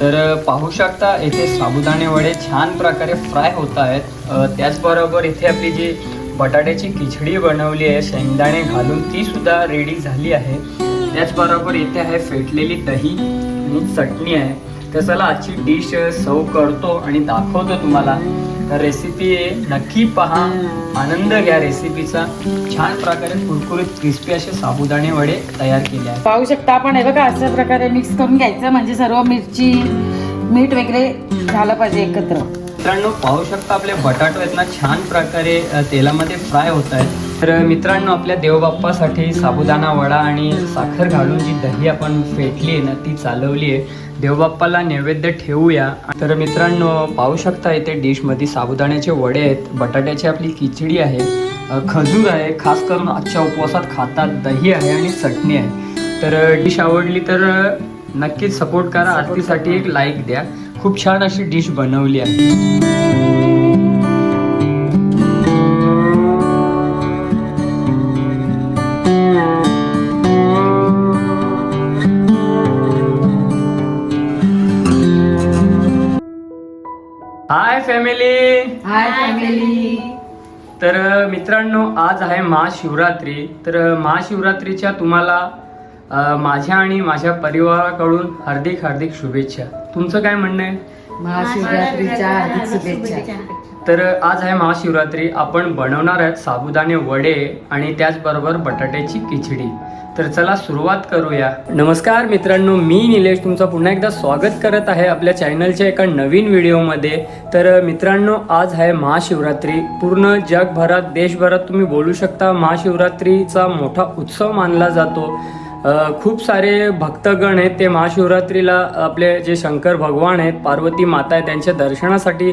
तर पाहू शकता येथे साबुदाणे वडे छान प्रकारे फ्राय होत आहेत. त्याचबरोबर इथे आपली जी बटाट्याची खिचडी बनवली आहे शेंगदाणे घालून ती सुद्धा रेडी झाली आहे. त्याचबरोबर इथे आहे फेटलेली दही आणि चटणी आहे. तर चला आजची डिश सर्व करतो आणि दाखवतो तुम्हाला. तर रेसिपी नक्की पहा. आनंद घ्या रेसिपीचा छान प्रकारे कुरकुरीत क्रिस्पी असे साबुदाणे वडे तयार केले आहेत. पाहू शकता आपण. हे बघा अशा प्रकारे मिक्स करून घ्यायचं. म्हणजे सर्व मिरची मीठ वगैरे झालं पाहिजे एकत्र. मित्रांनो पाहू शकता आपले बटाटो आहेत ना छान प्रकारे तेलामध्ये फ्राय होत आहेत. तर मित्रांनो आपल्या देवबाप्पासाठी साबुदाणा वडा आणि साखर घालून जी दही आपण फेटली आहे ना ती चालवली आहे. देवबाप्पाला नैवेद्य ठेवूया. तर मित्रांनो पाहू शकता इथे डिशमध्ये साबुदाण्याचे वडे आहेत बटाट्याची आपली खिचडी आहे खजूर आहे खास करून आजच्या उपवासात खातात दही आहे आणि चटणी आहे. तर डिश आवडली तर नक्कीच सपोर्ट करा आरतीसाठी एक लाईक द्या. खूप छान अशी डिश बनवली आहे. हाय फॅमिली तर मित्रांनो आज आहे महाशिवरात्री. तर महाशिवरात्रीच्या तुम्हाला अ, माझ्या आणि माझ्या परिवाराकडून हार्दिक हार्दिक शुभेच्छा. तुमचं काय म्हणणं आहे? महाशिवरात्रीच्या हार्दिक शुभेच्छा. तर आज आहे महाशिवरात्री. आपण बनवणार आहेत साबुदाणे वडे आणि त्याचबरोबर बटाट्याची खिचडी. तर चला सुरुवात करूया. नमस्कार मित्रांनो मी निलेश. तुमचं पुन्हा एकदा स्वागत करत आहे आपल्या चॅनलच्या एका नवीन व्हिडिओमध्ये. तर मित्रांनो आज आहे महाशिवरात्री. पूर्ण जगभरात देशभरात तुम्ही बोलू शकता महाशिवरात्रीचा मोठा उत्सव मानला जातो. खूप सारे भक्तगण आहेत ते महाशिवरात्रीला आपले जे शंकर भगवान आहेत पार्वती माता आहेत त्यांच्या दर्शनासाठी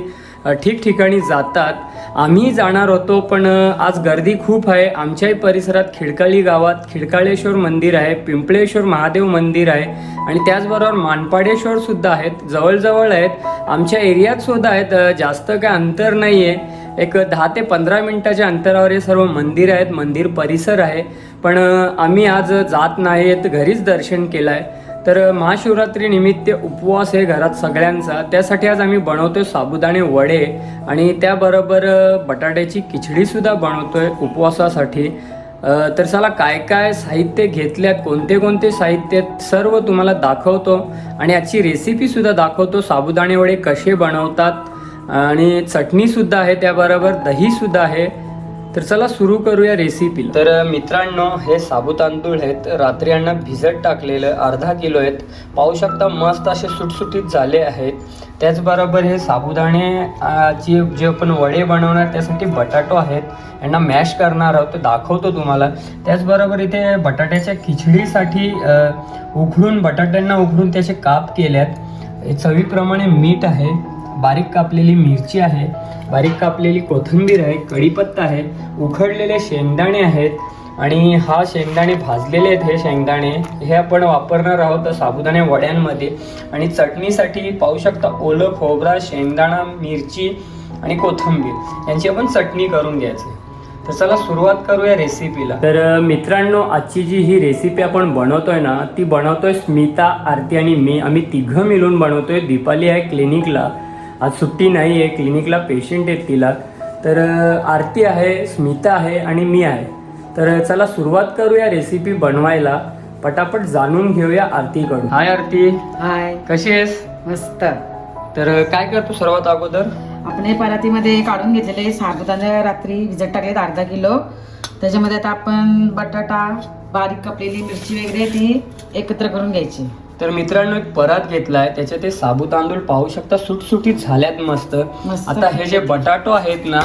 ठिकठिकाणी जातात. आम्ही जाणार होतो पण आज गर्दी खूप आहे. आमच्याही परिसरात खिडकाळी गावात खिडकाळेश्वर मंदिर आहे पिंपळेश्वर महादेव मंदिर आहे आणि त्याचबरोबर मानपाडेश्वर सुद्धा आहेत. जवळजवळ आहेत. आमच्या एरियात सुद्धा आहेत. जास्त काय अंतर नाही आहे एक दहा ते पंधरा मिनटाच्या अंतरावर हे सर्व मंदिर आहेत. मंदिर परिसर आहे. पण आम्ही आज जात नाहीत घरीच दर्शन केलं आहे तर महाशिवरात्रीनिमित्त उपवास आहे घरात सगळ्यांचा. त्यासाठी आज आम्ही बनवतोय साबुदाणे वडे आणि त्याबरोबर बटाट्याची खिचडीसुद्धा बनवतोय उपवासासाठी. तर चला काय काय साहित्य घेतल्यात कोणते कोणते साहित्य सर्व तुम्हाला दाखवतो आणि आजची रेसिपीसुद्धा दाखवतो. साबुदाणे वडे कसे बनवतात आणि चटणीसुद्धा आहे त्याबरोबर दहीसुद्धा आहे. तर चला सुरू करूया रेसिपी तर मित्रांनो हे साबू तांदूळ आहेत. रात्री यांना भिजत टाकलेलं अर्धा किलो आहेत. पाहू शकता मस्त असे सुटसुटीत झाले आहेत त्याचबरोबर हे साबुदाणे ची जे आपण वडे बनवणार त्यासाठी बटाटो आहेत. यांना मॅश करणार आहोत. ते दाखवतो तुम्हाला. त्याचबरोबर इथे बटाट्याच्या खिचडीसाठी अ, उघडून बटाट्यांना उघडून त्याचे काप केले आहेत चवीप्रमाणे मीठ आहे. बारीक कापलेली मिरची आहे बारीक कापलेली कोथिंबीर आहे कढीपत्ता आहे उखडलेले शेंगदाणे आहेत आणि हा शेंगदाणे भाजलेले आहेत. हे शेंगदाणे हे आपण वापरणार आहोत साबुदाणे वड्यांमध्ये. आणि चटणीसाठी पाहू शकता ओलं खोबरा शेंगदाणा मिरची आणि कोथिंबीर. यांची आपण चटणी करून घ्यायची. तर चला सुरुवात करूया रेसिपीला तर मित्रांनो आजची जी ही रेसिपी आपण बनवतोय ना ती बनवतोय स्मिता आरती आणि मी. आम्ही तिघं मिळून बनवतोय. दीपाली आहे क्लिनिकला आज सुट्टी नाही आहे क्लिनिकला पेशंट आहेत तिला. तर आरती आहे स्मिता आहे आणि मी आहे. तर चला सुरुवात करूया रेसिपी बनवायला. पटापट जाणून घेऊया आरतीकडून. हाय आरती. हाय. कशी आहेस? मस्त. तर काय करतो सर्वात अगोदर? आपण हे परातीमध्ये काढून घेतलेले साबुदाणे रात्री भिजत टाकलेत अर्धा किलो. त्याच्यामध्ये आता आपण बटाटा बारीक कापलेली मिरची वगैरे ती एकत्र करून घ्यायची. तर मित्रांनो एक परात घेतलाय. त्याचे ते साबू तांदूळ पाहू शकता. सुटसुटीत झाल्यात मस्त. आता हे जे बटाटो आहेत ना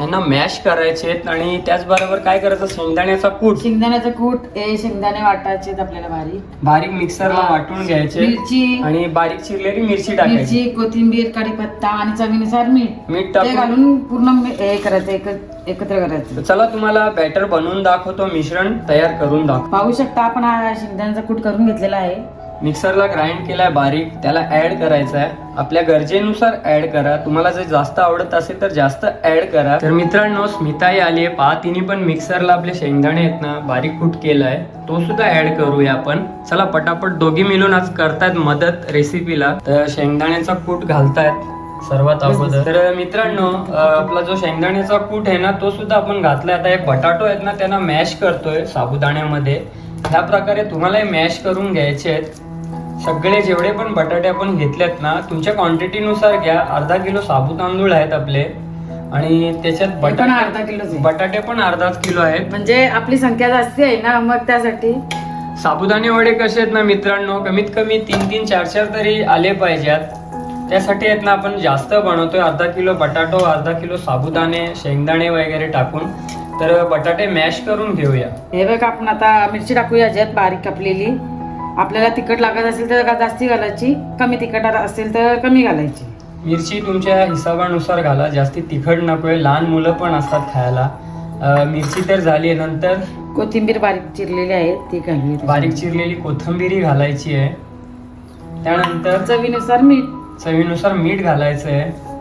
यांना मॅश करायचे आणि त्याचबरोबर काय करायचं? शेंगदाण्याचा कूट. शेंगदाण्याचं कूट. हे शेंगदाणे वाटायचे आपल्याला बारीक. बारीक मिक्सरला. वाटून घ्यायचे. मिरची. आणि बारीक चिरलेली मिरची टाकायची. मिरची कोथिंबीर कढीपत्ता आणि चवीनुसार मीठ. मीठ ते टाकून. घालून पूर्ण मी- हे करायचं एक- एकत्र करायचं. तर चला तुम्हाला बॅटर बनवून दाखवतो. मिश्रण तयार करून दाखव पाहू शकता आपण हा शेंगदाण्याचा कूट करून घेतलेला आहे. मिक्सरला ग्राइंड केलाय बारीक त्याला ऍड करायचा आहे आपल्या गरजेनुसार ऍड करा. तुम्हाला जर जास्त आवडत असेल तर जास्त ऍड करा. तर मित्रांनो स्मिताई आली आहे. पहा तिने पण मिक्सरला आपले शेंगदाणे आहेत ना बारीक कूट केलाय. तो सुद्धा ऍड करूया आपण. चला पटापट दोघी मिळून आज करतायत मदत रेसिपीला तर शेंगदाण्याचा कूट घालतायत सर्वात अगोदर. तर मित्रांनो आपला जो शेंगदाण्याचा कूट आहे ना तो सुद्धा आपण घातलाय. आता एक बटाटो आहेत ना त्यांना मॅश करतोय साबुदाण्यामध्ये. ह्या प्रकारे तुम्हाला मॅश करून घ्यायचे आहेत. सगळे जेवढे पण बटाटे आपण घेतलेत ना तुमच्या क्वांटिटीनुसार घ्या. अर्धा किलो साबू तांदूळ आहेत आपले. आणि त्याच्यात पण बटाटे अर्धा किलोच आहे. बटाटे पण अर्धाच किलो आहेत. म्हणजे आपली संख्या जास्ती आहे ना मग त्यासाठी? साबुदाणे वडे कसे आहेत ना मित्रांनो कमीत कमी तीन तीन चार चार तरी आले पाहिजेत. त्यासाठी आहेत ना आपण जास्त बनवतोय. अर्धा किलो बटाटो अर्धा किलो साबुदाणे शेंगदाणे वगैरे टाकून. तर बटाटे मॅश करून घेऊया. हे बघ आपण आता मिरची टाकूया याच्यात बारीक कापलेली. आपल्याला तिखट लागत असेल तर जास्ती घालायची? कमी तिखट असेल तर कमी घालायची. मिरची तुमच्या हिशोबानुसार घाला. जास्ती तिखट नकोय लहान मुलं पण असतात खायला. अं, मिरची तर झाली आहे. नंतर कोथिंबीर बारीक चिरलेली आहे. ती घालली बारीक चिरलेली कोथिंबीरी घालायची आहे. त्यानंतर चवीनुसार मीठ. चवीनुसार मीठ घालायचं आहे.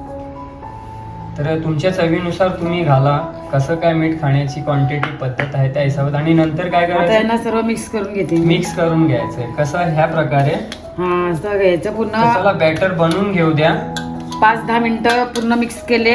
तर तुमच्या चवीनुसार तुम्ही घाला. कसं काय मीठ खाण्याची क्वांटिटी पद्धत आहे त्या हिशोबात. आणि नंतर काय आता करायचं? यांना सर्व मिक्स करून घेते मी. मिक्स करून घ्यायचंय. कसं ह्या प्रकारे. हा असं घ्यायचं चला बॅटर बनवून घेऊ द्या. पाच दहा मिनिटं पूर्ण मिक्स केले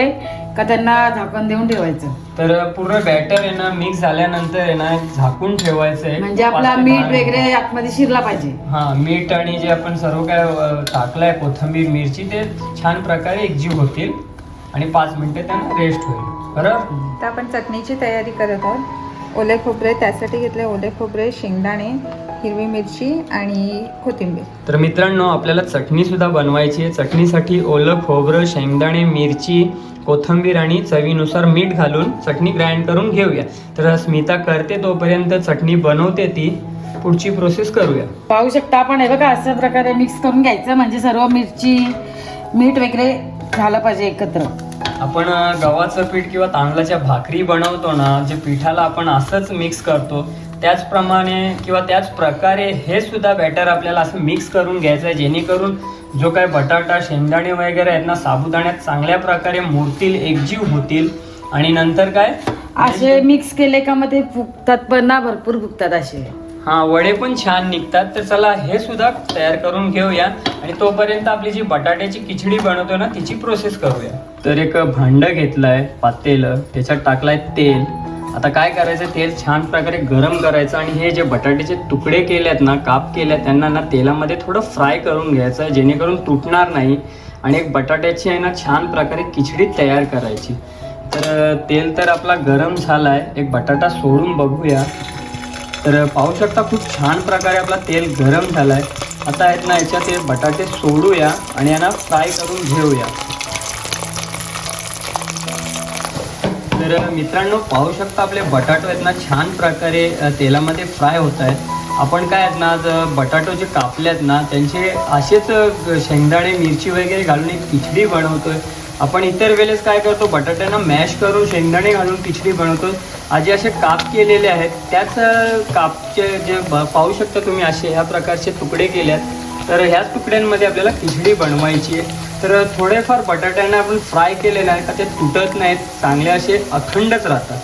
का त्यांना झाकण देऊन ठेवायचं. तर पूर्ण बॅटर आहे ना मिक्स झाल्यानंतर आहे ना झाकून ठेवायचंय. म्हणजे आपला पाच ते मीठ दहा मिनिटं. वगैरे आतमध्ये शिरला पाहिजे. हा मीठ आणि जे आपण सर्व काय अ, टाकलंय कोथिंबीर मिरची ते छान प्रकारे एकजीव होतील. आणि पाच मिनिटं त्यांना रेस्ट होईल. बरोबर? तर आपण चटणीची तयारी करत आहोत. ओले खोबरे त्यासाठी घेतले ओले खोबरे शेंगदाणे हिरवी मिरची आणि कोथिंबीर. तर मित्रांनो आपल्याला चटणी सुद्धा बनवायची आहे. चटणीसाठी ओलं खोबरं शेंगदाणे मिरची कोथिंबीर आणि चवीनुसार मीठ घालून चटणी ग्राइंड करून घेऊया. तर स्मिता करते तोपर्यंत चटणी बनवते ती. पुढची प्रोसेस करूया. पाहू शकता आपण. हे बघा अशा प्रकारे मिक्स करून घ्यायचं. म्हणजे सर्व मिरची मीठ वगैरे झालं पाहिजे एकत्र. आपण गव्हाचं पीठ किंवा तांदळाच्या भाकरी बनवतो ना जे पिठाला आपण असंच मिक्स करतो त्याचप्रमाणे किंवा त्याच प्रकारे हे सुद्धा बॅटर आपल्याला असं मिक्स करून घ्यायचं आहे जेणेकरून जो काय बटाटा शेंगदाणे वगैरे आहेत ना साबुदाण्यात चांगल्या प्रकारे मुरतील एकजीव होतील आणि नंतर काय? असे मिक्स केले का मग ते फुगतात पण ना भरपूर फुगतात असे. हा वडे पण छान निघतात. तर चला हे सुद्धा तयार करून घेऊया. आणि तोपर्यंत आपली जी बटाट्याची खिचडी बनवतो ना तिची प्रोसेस करूया. तर एक भांड घेतलंय पातेलं. त्याच्यात टाकलाय तेल. आता काय करायचं तेल छान प्रकारे गरम करायचं आणि हे जे बटाट्याचे तुकडे केलेत ना काप केल्यात त्यांना ना तेलामध्ये थोडं फ्राय करून घ्यायचं आहे जेणेकरून तुटणार नाही. आणि एक बटाट्याची आहे ना छान प्रकारे खिचडी तयार करायची. तर तेल तर आपला गरम झाला आहे एक बटाटा सोडून बघूया. तर पाहू शकता खूप छान प्रकारे आपला तेल गरम झालाय. आता आहेत ना याच्यात हे बटाटे सोडूया आणि यांना फ्राय करून घेऊया. तर मित्रांनो पाहू शकता आपले बटाटो आहेत ना छान प्रकारे तेलामध्ये फ्राय होत आहेत. आपण काय आहेत ना आज बटाटो जे कापले आहेत ना त्यांचे असेच शेंगदाणे मिरची वगैरे घालून एक खिचडी बनवतोय. आपण इतर वेळेस काय करतो बटाट्यांना मॅश करून शेंगदाणे घालून खिचडी बनवतो आजी असे काप केलेले आहेत. त्याच कापचे जे पाहू शकता तुम्ही असे ह्या प्रकारचे तुकडे केले आहेत. तर ह्याच तुकड्यांमध्ये आपल्याला खिचडी बनवायची आहे. तर थोडेफार बटाट्यांना आपण फ्राय केलेले आहे का ते तुटत नाहीत. चांगले असे अखंडच राहतात.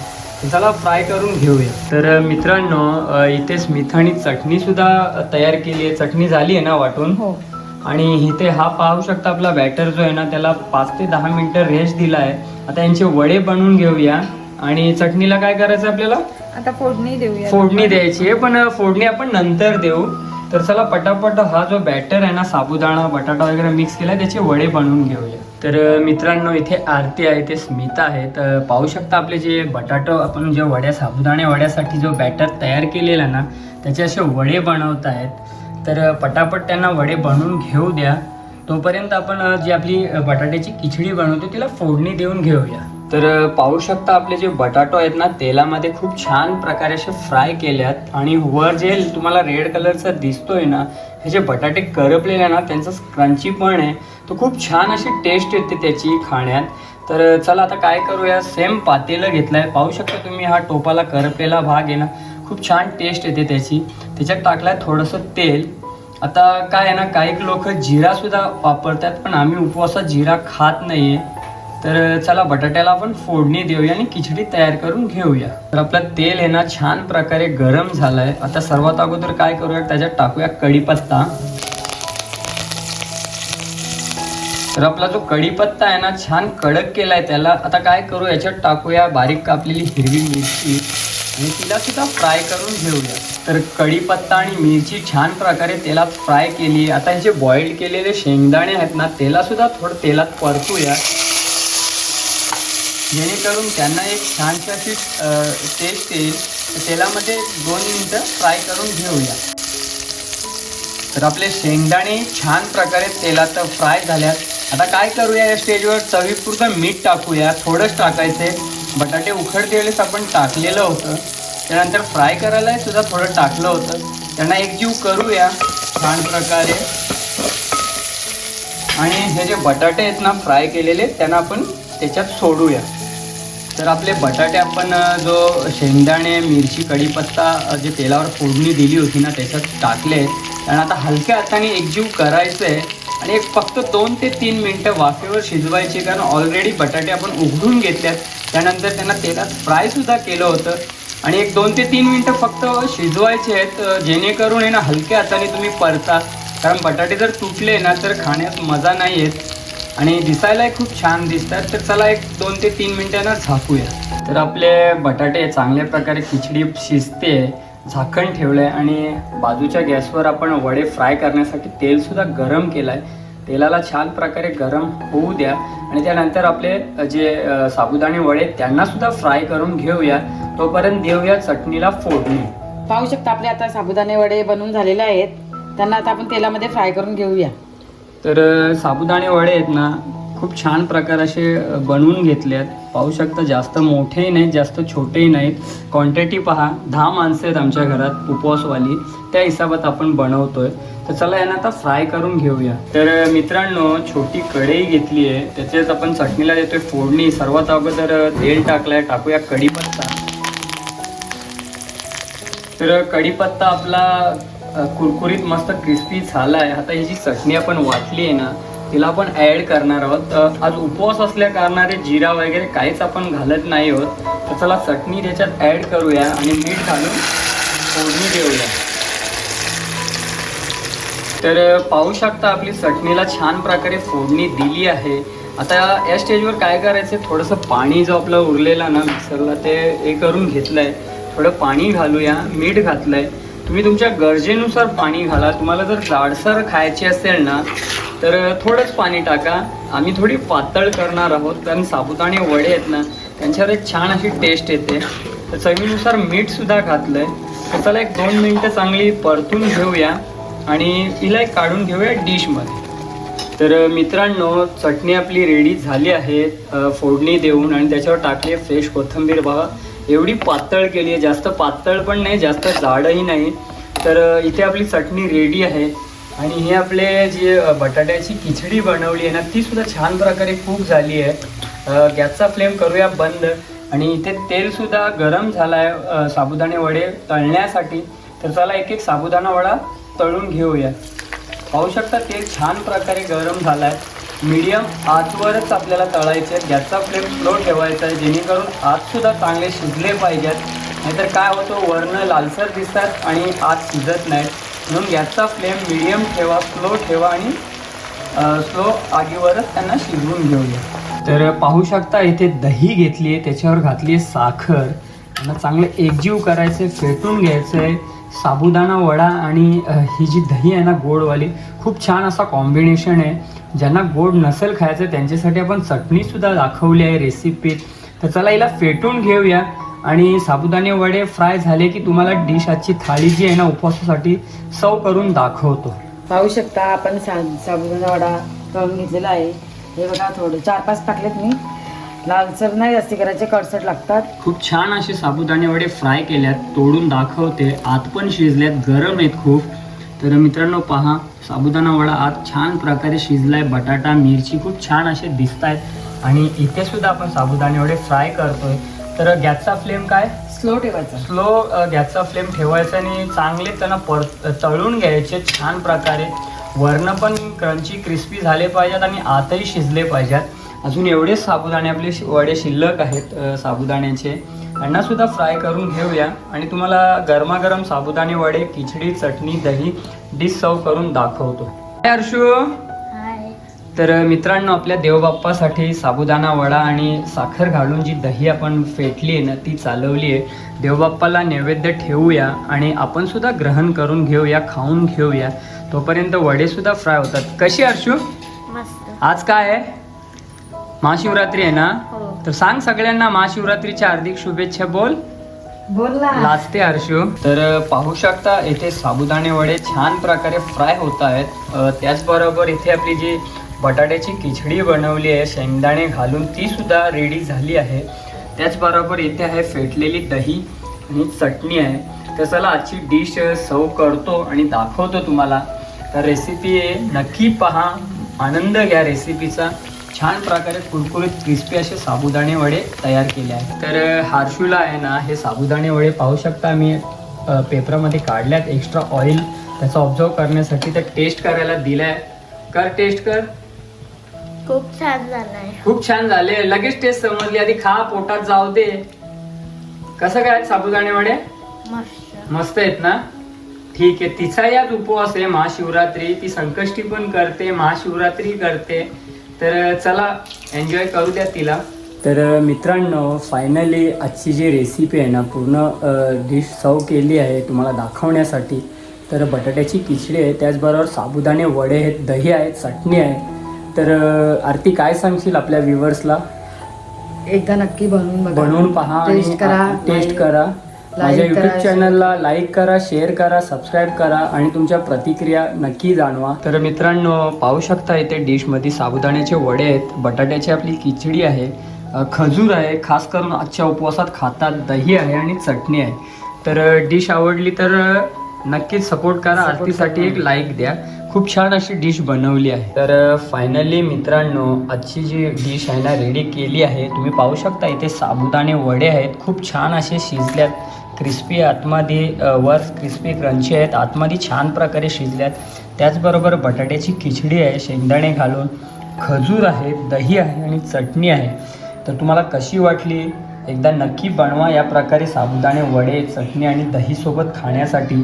चला फ्राय करून घेऊया. तर मित्रांनो अ, इथे स्मिथानी चटणी सुद्धा तयार केली आहे. चटणी झाली आहे ना वाटून? हो. आणि इथे हा पाहू शकता आपला बॅटर जो आहे ना त्याला पाच ते दहा मिनिटं रेस्ट दिला आहे. आता यांचे वडे बनवून घेऊया. आणि चटणीला काय करायचं आपल्याला? आता फोडणी देऊया. फोडणी द्यायची आहे पण फोडणी आपण नंतर देऊ. तर चला पटापट हा जो बॅटर आहे ना साबुदाणा बटाटा वगैरे मिक्स केला त्याचे वडे बनवून घेऊया. तर मित्रांनो इथे आरती आहे ते स्मिता आहे. तर पाहू शकता आपले जे बटाटो आपण जे वड्या साबुदाणे वड्यासाठी जो बॅटर तयार केलेला आहे ना त्याचे असे वडे बनवत आहेत. तर पटापट त्यांना वडे बनवून घेऊ द्या. तोपर्यंत आपण जी आपली बटाट्याची खिचडी बनवतो तिला फोडणी देऊन घेऊया. तर पाहू शकता आपले जे बटाटो आहेत ना तेलामध्ये खूप छान प्रकारे असे फ्राय केल्यात आणि वर जे तुम्हाला रेड कलरचा दिसतोय ना हे जे बटाटे करपलेले आहे ना त्यांचा क्रंची पण आहे. तो खूप छान अशी टेस्ट येते त्याची खाण्यात. तर चला आता काय करूया? सेम पातेलं घेतलंय. पाहू शकता तुम्ही हा टोपाला करपलेला भाग आहे ना खूप छान टेस्ट येते त्याची. त्याच्यात टाकलाय थोडंसं तेल. आता काय आहे ना काही लोक जिरासुद्धा वापरतात पण आम्ही उपवासात जिरा खात नाही आहे तर चला बटाट्याला आपण फोडणी देऊया आणि खिचडी तयार करून घेऊया. तर आपलं तेल आहे ना छान प्रकारे गरम झालंय. आता सर्वात अगोदर काय करूया त्याच्यात टाकूया कढीपत्ता. तर आपला जो कढीपत्ता आहे ना छान कडक केलाय त्याला. आता काय करू याच्यात टाकूया बारीक कापलेली हिरवी मिरची आणि तिला सुद्धा फ्राय करून घेऊया. तर कढीपत्ता आणि मिरची छान प्रकारे तेलात फ्राय केली. आता हे जे बॉईल केलेले शेंगदाणे आहेत ना त्याला सुद्धा थोडं तेलात परतूया. जेणेकरून त्यांना एक छानशी अशी टेस्ट येईल. तेलामध्ये दोन मिनटं फ्राय करून घेऊया. तर आपले शेंगदाणे छान प्रकारे तेलात फ्राय झाल्यात. आता काय करूया या स्टेजवर चवीपुरतं मीठ टाकूया. थोडंच टाकायचे बटाटे उखडते वेळेस आपण टाकलेलं होतं. त्यानंतर फ्राय करायला सुद्धा थोडं टाकलं होतं. त्यांना एकजीव करूया छान प्रकारे. आणि हे जे बटाटे आहेत ना फ्राय केलेले त्यांना आपण त्याच्यात सोडूया. तर आपले बटाटे आपण जो शेंगदाणे मिरची कढीपत्ता जे तेलावर फोडणी दिली होती ना त्याच्यात टाकले. आणि आता हलक्या हाताने एकजीव करायचं आहे आणि एक फक्त दोन ते तीन मिनटं वाफेवर शिजवायचे कारण ऑलरेडी बटाटे आपण उघडून घेतल्यात त्यानंतर त्यांना तेलात फ्रायसुद्धा केलं होतं. आणि एक दोन ते तीन मिनटं फक्त शिजवायचे आहेत जेणेकरून आहे ना हलक्या हाताने तुम्ही परता. कारण बटाटे जर तुटले ना तर खाण्यात मजा नाही येत. आणि दिसायलाही खूप छान दिसतात. तर चला एक दोन ते तीन मिनिटांना झाकूया. तर आपले बटाटे चांगल्या प्रकारे खिचडी शिजते झाकण ठेवलंय आणि बाजूच्या गॅसवर आपण वडे फ्राय करण्यासाठी तेलसुद्धा गरम केलं आहे तेलाला छान प्रकारे गरम होऊ द्या. आणि त्यानंतर आपले जे साबुदाणे वडे त्यांनासुद्धा फ्राय करून घेऊया. तोपर्यंत देऊया चटणीला फोडणी. पाहू शकता आपले आता साबुदाणे वडे बनवून झालेले आहेत. त्यांना आता आपण तेलामध्ये फ्राय करून घेऊया. तर साबुदाणे वडे आहेत ना खूप छान प्रकार असे बनवून घेतले आहेत. पाहू शकता जास्त मोठेही नाहीत जास्त छोटेही नाहीत. क्वांटिटी पहा दहा माणसं आहेत आमच्या घरात उपवासवाली. त्या हिशोबात आपण बनवतोय. तर चला यांना आता फ्राय करून घेऊया. तर मित्रांनो छोटी कढई घेतली आहे. त्याच्यात आपण चटणीला देतोय फोडणी. सर्वात अगोदर तेल टाकलाय. टाकूया कढीपत्ता. तर कढीपत्ता आपला कुरकुरीत मस्त क्रिस्पी झाला आहे आता ही जी चटणी आपण वाटली आहे ना तिला आपण ॲड करणार आहोत. आज उपवास असल्या कारणाने जिरा वगैरे काहीच आपण घालत नाही आहोत. तर चला चटणी त्याच्यात ॲड करूया आणि मीठ घालून फोडणी देऊया. तर पाहू शकता आपली चटणीला छान प्रकारे फोडणी दिली आहे. आता या स्टेजवर काय करायचं थोडंसं पाणी जो आपलं उरलेला ना मिक्सरला ते हे करून घेतलं आहे थोडं पाणी घालूया मीठ घातलं आहे तुम्ही तुमच्या गरजेनुसार पाणी घाला. तुम्हाला जर जाडसर खायची असेल ना तर थोडंच पाणी टाका. आम्ही थोडी पातळ करणार आहोत कारण साबुदाणे वडे आहेत ना त्यांच्यावर एक छान अशी टेस्ट येते. तर चवीनुसार मीठसुद्धा घातलंय. तर चला एक दोन मिनटं चांगली परतून घेऊया आणि हिला एक काढून घेऊया डिशमध्ये. तर मित्रांनो चटणी आपली रेडी झाली आहे. फोडणी देऊन आणि त्याच्यावर टाकली फ्रेश कोथिंबीर. बघा एवढी पातळ केली आहे. जास्त पातळ पण नाही जास्त जाडही नाही. तर इथे आपली चटणी रेडी आहे. आणि हे आपले जे बटाट्याची खिचडी बनवली आहे ना ती सुद्धा छान प्रकारे कुक झाली आहे. गॅसचा फ्लेम करूया बंद. आणि इथे तेलसुद्धा गरम झाला आहे साबुदाणे वडे तळण्यासाठी. तर चला एक एक साबुदाणा वडा तळून घेऊया. पाहू शकता तेल छान प्रकारे गरम झाला आहे मीडियम आतवरच आपल्याला तळायचे आहे गॅसचा फ्लेम स्लो ठेवायचा आहे. जेणेकरून आतसुद्धा चांगले शिजले पाहिजेत. नाहीतर काय होतं? वरनं लालसर दिसतात आणि आत शिजत नाहीत. म्हणून गॅसचा फ्लेम मीडियम ठेवा स्लो ठेवा आणि स्लो आगीवरच त्यांना शिजवून घेऊया. तर पाहू शकता इथे दही घेतली आहे. त्याच्यावर घातली आहे साखर. त्यांना चांगलं एकजीव करायचं फेटून घ्यायचं. आहे साबुदाणा वडा आणि ही जी दही आहे ना गोडवाली खूप छान असा कॉम्बिनेशन आहे. ज्यांना गोड नसेल खायचं त्यांच्यासाठी आपण चटणीसुद्धा दाखवली आहे रेसिपीत तर चला हिला फेटून घेऊया. आणि साबुदाणे वडे फ्राय झाले की तुम्हाला डिश आजची थाळी जी आहे ना उपवासासाठी सर्व करून दाखवतो. पाहू शकता आपण सा साबुदाणा वडा तळून घेतलेला आहे. हे बघा थोडं चार पाच टाकलेत मी. लालसर नाही जास्ती करायचे कडसट लागतात. खूप छान असे साबुदाणे वडे फ्राय केल्यात तोडून दाखवते. आत पण शिजल्यात गरम आहेत खूप. तर मित्रांनो पहा साबुदाणा वडा आत छान प्रकारे शिजलाय बटाटा मिरची खूप छान असे दिसत आहेत आणि इथे सुद्धा आपण साबुदाणे वडे फ्राय करतोय. तर गॅसचा फ्लेम काय? स्लो ठेवायचा. स्लो गॅसचा फ्लेम ठेवायचा आणि चांगले त्यांना पर तळून घ्यायचे छान प्रकारे. वरनं पण क्रंची क्रिस्पी झाले पाहिजेत आणि आतही शिजले पाहिजेत. अजून एवढेच साबुदाणे आपले वडे शिल्लक आहेत साबुदाण्याचे. यांना सुद्धा फ्राय करून घेऊया. आणि तुम्हाला गरमागरम साबुदाणे वडे खिचडी चटणी दही डिश सर्व करून दाखवतो. हाय हर्षू. तर मित्रांनो आपल्या देवबाप्पासाठी साबुदाणा वडा आणि साखर घालून जी दही आपण फेटली आहे ना ती चालवली आहे. देवबाप्पाला नैवेद्य ठेवूया आणि आपण सुद्धा ग्रहण करून घेऊया खाऊन घेऊया. तोपर्यंत वडे सुद्धा फ्राय होतात. कशी मस्त. आज काय आहे? महाशिवरात्री आहे ना? तर सांग सगळ्यांना महाशिवरात्रीच्या हार्दिक शुभेच्छा बोल. लाजते हर्षू. तर पाहू शकता येथे साबुदाणे वडे छान प्रकारे फ्राय होत आहेत. त्याचबरोबर इथे आपली जी बटाट्याची खिचडी बनवली आहे शेंगदाणे घालून ती सुद्धा रेडी झाली आहे. त्याचबरोबर इथे आहे फेटलेली दही आणि चटणी आहे. तर चला आजची डिश सर्व करतो आणि दाखवतो तुम्हाला. तर रेसिपी नक्की पहा. आनंद घ्या रेसिपीचा छान प्रकारे कुरकुरीत क्रिस्पी असे साबुदाणे वडे तयार केले आहेत. तर हार्शूला आहे ना हे साबुदाणे वडे पाहू शकता मी. पेपरामध्ये काढल्यात एक्स्ट्रा ऑइल त्याचा ऑब्झर्व करण्यासाठी तर टेस्ट करायला दिलाय. कर टेस्ट कर. खूप छान झालाय. खूप छान झाले. लगेच टेस्ट समजली. आधी खा पोटात जाऊ दे. कसं काय साबुदाणे वडे? मस्त. आहेत ना? ठीक आहे. तिचा याच उपवास आहे. महाशिवरात्री. ती संकष्टी पण करते महाशिवरात्री करते. तर चला एन्जॉय करू द्या तिला. तर मित्रांनो फायनली आजची जी रेसिपी आहे ना पूर्ण डिश सर्व केली आहे तुम्हाला दाखवण्यासाठी. तर बटाट्याची खिचडी आहे त्याचबरोबर साबुदाणे वडे आहेत दही आहे चटणी आहे. तर आरती काय सांगशील आपल्या व्ह्युअर्सला एकदा नक्की बनवून बघा. बनवून पहा आणि टेस्ट करा टेस्ट करा. माझ्या युट्यूब चॅनलला लाईक करा. शेअर करा सबस्क्राईब करा आणि तुमच्या प्रतिक्रिया नक्की जाणवा. तर मित्रांनो पाहू शकता इथे डिशमध्ये साबुदाण्याचे वडे आहेत बटाट्याची आपली खिचडी आहे खजूर आहे खास करून आजच्या उपवासात खातात दही आहे आणि चटणी आहे. तर डिश आवडली तर नक्कीच सपोर्ट करा आरतीसाठी. एक लाईक द्या. खूप छान अशी डिश बनवली आहे. तर फायनली मित्रांनो आजची जी डिश आहे ना रेडी केली आहे. तुम्ही पाहू शकता इथे साबुदाणे वडे आहेत खूप छान असे शिजल्यात. क्रिस्पी आतमध्ये वर क्रिस्पी क्रंची आहेत. आतमध्ये छान प्रकारे शिजल्यात. त्याचबरोबर बटाट्याची खिचडी आहे शेंगदाणे घालून. खजूर आहे दही आहे आणि चटणी आहे. तर तुम्हाला कशी वाटली? एकदा नक्की बनवा या प्रकारे साबुदाणे वडे चटणी आणि दहीसोबत खाण्यासाठी.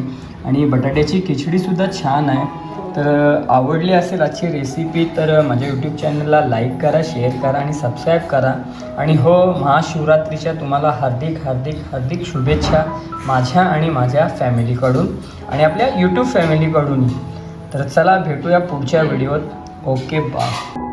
आणि बटाट्याची खिचडीसुद्धा छान आहे. तर आवडली असेल आजची रेसिपी तर माझ्या यूट्यूब चॅनलला लाईक करा शेअर करा आणि सबस्क्राईब करा. आणि हो महाशिवरात्रीच्या तुम्हाला हार्दिक हार्दिक हार्दिक शुभेच्छा माझ्या आणि माझ्या फॅमिलीकडून आणि आपल्या यूट्यूब फॅमिलीकडून तर चला भेटूया पुढच्या व्हिडिओत ओके बाय